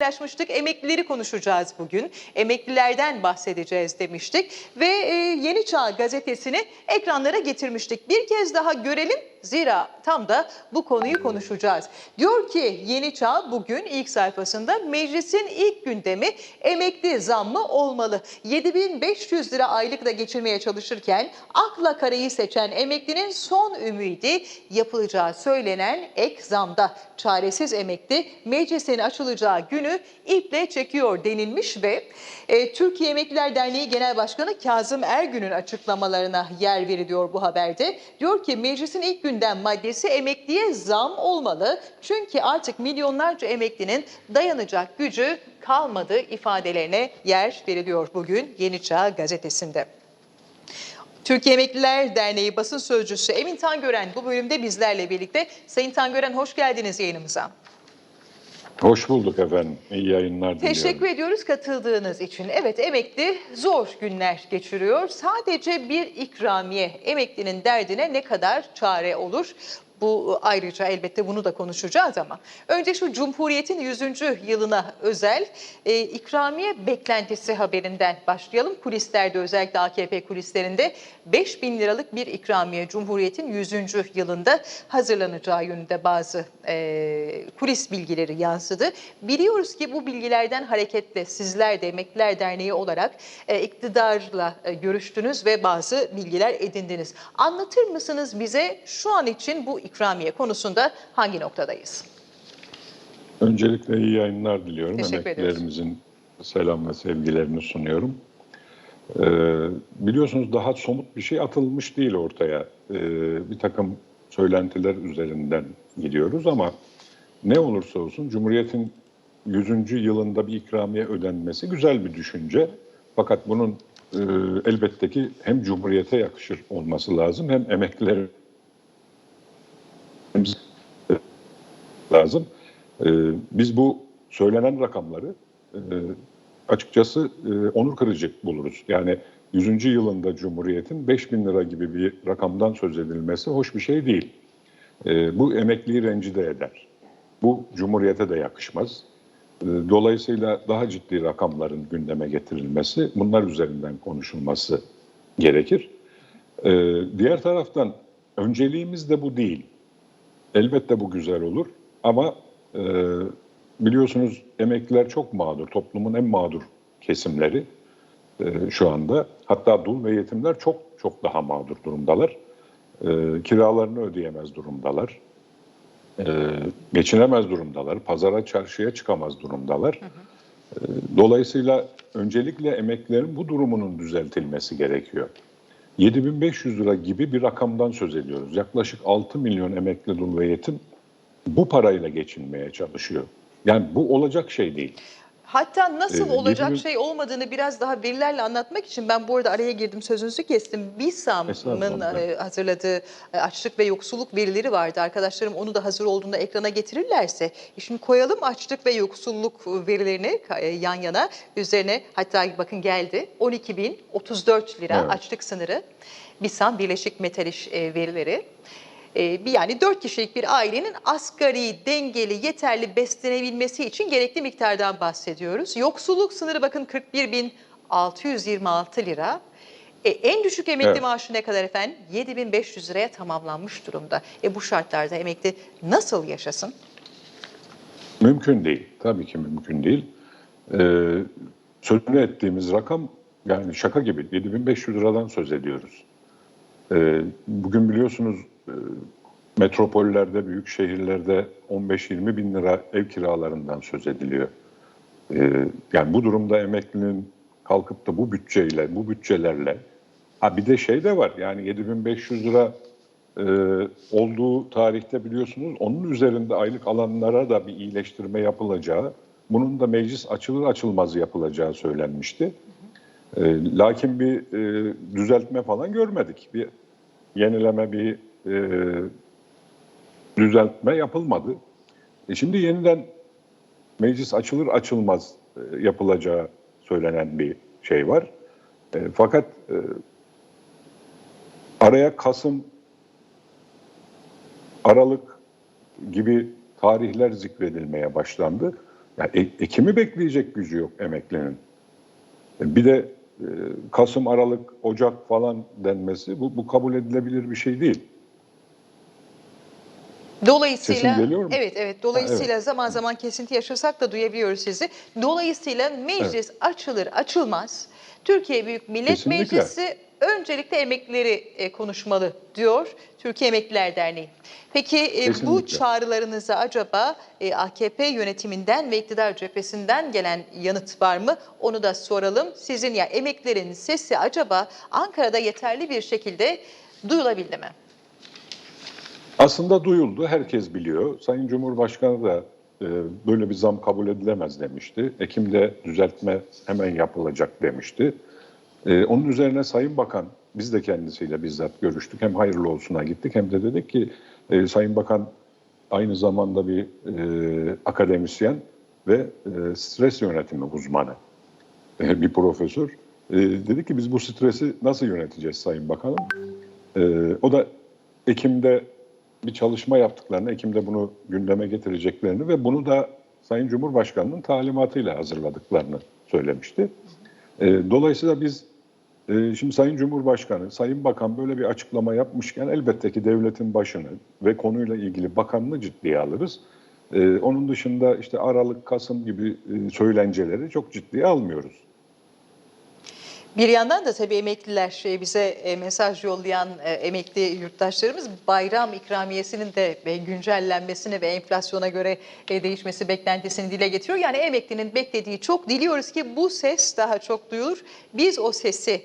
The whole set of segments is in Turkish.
paylaşmıştık. Emeklileri konuşacağız bugün. Emeklilerden bahsedeceğiz demiştik. Ve e, Yeni Çağ gazetesini ekranlara getirmiştik. Bir kez daha görelim. Zira tam da bu konuyu konuşacağız. Diyor ki Yeni Çağ bugün ilk sayfasında meclisin ilk gündemi emekli zammı olmalı. 7500 lira aylıkla geçirmeye çalışırken akla karayı seçen emeklinin son ümidi yapılacağı söylenen ek zamda. Çaresiz emekli meclisin açılacağı günü iple çekiyor denilmiş ve e, Türkiye Emekliler Derneği Genel Başkanı Kazım Ergün'ün açıklamalarına yer veriliyor bu haberde. Diyor ki meclisin ilk gündem maddesi emekliye zam olmalı. Çünkü artık milyonlarca emeklinin dayanacak gücü kalmadı ifadelerine yer veriliyor bugün Yeni Çağ gazetesinde. Türkiye Emekliler Derneği basın sözcüsü Emin Tangören bu bölümde bizlerle birlikte. Sayın Tangören hoş geldiniz yayınımıza. Hoş bulduk efendim. İyi yayınlar diliyorum. Teşekkür ediyoruz katıldığınız için. Evet emekli zor günler geçiriyor. Sadece bir ikramiye emeklinin derdine ne kadar çare olur? Bu ayrıca elbette bunu da konuşacağız ama önce şu Cumhuriyet'in 100. yılına özel e, ikramiye beklentisi haberinden başlayalım. Kulislerde özellikle AKP kulislerinde 5 bin liralık bir ikramiye Cumhuriyet'in 100. yılında hazırlanacağı yönünde bazı e, kulis bilgileri yansıdı. Biliyoruz ki bu bilgilerden hareketle sizler de Emekliler Derneği olarak e, iktidarla e, görüştünüz ve bazı bilgiler edindiniz. Anlatır mısınız bize şu an için bu ikramiye konusunda hangi noktadayız? Öncelikle iyi yayınlar diliyorum. Teşekkür Emeklilerimizin selam ve sevgilerini sunuyorum. Ee, biliyorsunuz daha somut bir şey atılmış değil ortaya. Ee, bir takım söylentiler üzerinden gidiyoruz ama ne olursa olsun Cumhuriyet'in 100. yılında bir ikramiye ödenmesi güzel bir düşünce. Fakat bunun e, elbette ki hem Cumhuriyet'e yakışır olması lazım hem emekliler lazım. Ee, biz bu söylenen rakamları e, açıkçası e, onur kırıcı buluruz. Yani 100. yılında Cumhuriyet'in 5 bin lira gibi bir rakamdan söz edilmesi hoş bir şey değil. E, bu emekliyi rencide eder. Bu Cumhuriyet'e de yakışmaz. E, dolayısıyla daha ciddi rakamların gündeme getirilmesi, bunlar üzerinden konuşulması gerekir. E, diğer taraftan önceliğimiz de bu değil. Elbette bu güzel olur ama e, biliyorsunuz emekliler çok mağdur, toplumun en mağdur kesimleri e, şu anda. Hatta dul ve yetimler çok çok daha mağdur durumdalar. E, kiralarını ödeyemez durumdalar. E, geçinemez durumdalar. Pazara, çarşıya çıkamaz durumdalar. E, dolayısıyla öncelikle emeklilerin bu durumunun düzeltilmesi gerekiyor. 7500 lira gibi bir rakamdan söz ediyoruz. Yaklaşık 6 milyon emekli dul ve yetim bu parayla geçinmeye çalışıyor. Yani bu olacak şey değil. Hatta nasıl Ee, olacak şey olmadığını biraz daha verilerle anlatmak için ben bu arada araya girdim sözünüzü kestim. BİSAM'ın e, hazırladığı e, açlık ve yoksulluk verileri vardı. Arkadaşlarım onu da hazır olduğunda ekrana getirirlerse şimdi koyalım açlık ve yoksulluk verilerini e, yan yana üzerine hatta bakın geldi 12.034 lira Evet. açlık sınırı. BİSAM Birleşik Metal İş verileri. E, bir- yani 4 kişilik bir ailenin asgari, dengeli, yeterli beslenebilmesi için gerekli miktardan bahsediyoruz. Yoksulluk sınırı bakın 41.626 lira. E, en düşük emekli Evet. maaşı ne kadar efendim? 7500 liraya tamamlanmış durumda. E, bu şartlarda emekli nasıl yaşasın? Mümkün değil. Tabii ki mümkün değil. Ee, sözünü ettiğimiz rakam yani şaka gibi 7500 liradan söz ediyoruz. Ee, bugün biliyorsunuz metropollerde, büyük şehirlerde 15-20 bin lira ev kiralarından söz ediliyor. Ee, yani bu durumda emeklinin kalkıp da bu bütçeyle, bu bütçelerle ha bir de şey de var yani 7500 lira e, olduğu tarihte biliyorsunuz onun üzerinde aylık alanlara da bir iyileştirme yapılacağı, bunun da meclis açılır açılmaz yapılacağı söylenmişti. E, lakin bir e, düzeltme falan görmedik. Bir yenileme, bir e, düzeltme yapılmadı. E şimdi yeniden meclis açılır açılmaz e, yapılacağı söylenen bir şey var. E, fakat e, araya Kasım, Aralık gibi tarihler zikredilmeye başlandı. Yani e- ekimi bekleyecek gücü yok emeklinin. E, Bir de e, Kasım, Aralık, Ocak falan denmesi bu, bu kabul edilebilir bir şey değil. Dolayısıyla Sesim geliyor mu? evet evet dolayısıyla zaman zaman kesinti yaşasak da duyabiliyoruz sizi. Dolayısıyla meclis açılır açılmaz Türkiye Büyük Millet Kesinlikle. Meclisi öncelikle emeklileri e, konuşmalı diyor Türkiye Emekliler Derneği. Peki e, bu Kesinlikle. çağrılarınıza acaba e, AKP yönetiminden ve iktidar cephesinden gelen yanıt var mı? Onu da soralım. Sizin ya emeklilerin sesi acaba Ankara'da yeterli bir şekilde duyulabildi mi? Aslında duyuldu, herkes biliyor. Sayın Cumhurbaşkanı da e, böyle bir zam kabul edilemez demişti. Ekim'de düzeltme hemen yapılacak demişti. E, onun üzerine Sayın Bakan, biz de kendisiyle bizzat görüştük. Hem hayırlı olsuna gittik hem de dedik ki e, Sayın Bakan aynı zamanda bir e, akademisyen ve e, stres yönetimi uzmanı e, bir profesör. E, dedi ki biz bu stresi nasıl yöneteceğiz Sayın Bakanım? E, o da Ekim'de bir çalışma yaptıklarını, Ekim'de bunu gündeme getireceklerini ve bunu da Sayın Cumhurbaşkanı'nın talimatıyla hazırladıklarını söylemişti. E, dolayısıyla biz e, şimdi Sayın Cumhurbaşkanı, Sayın Bakan böyle bir açıklama yapmışken elbette ki devletin başını ve konuyla ilgili bakanını ciddiye alırız. E, onun dışında işte Aralık, Kasım gibi e, söylenceleri çok ciddiye almıyoruz. Bir yandan da tabii emekliler e, bize e, mesaj yollayan e, emekli yurttaşlarımız bayram ikramiyesinin de güncellenmesini ve enflasyona göre e, değişmesi beklentisini dile getiriyor. Yani emeklinin beklediği çok diliyoruz ki bu ses daha çok duyulur. Biz o sesi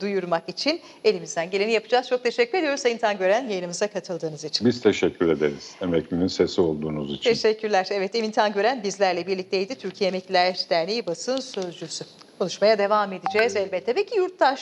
duyurmak için elimizden geleni yapacağız. Çok teşekkür ediyoruz Sayın Tangören yayınımıza katıldığınız için. Biz teşekkür ederiz emeklinin sesi olduğunuz için. Teşekkürler. Evet Emin Tangören bizlerle birlikteydi. Türkiye Emekliler Derneği basın sözcüsü. Konuşmaya devam edeceğiz elbette. Peki yurttaş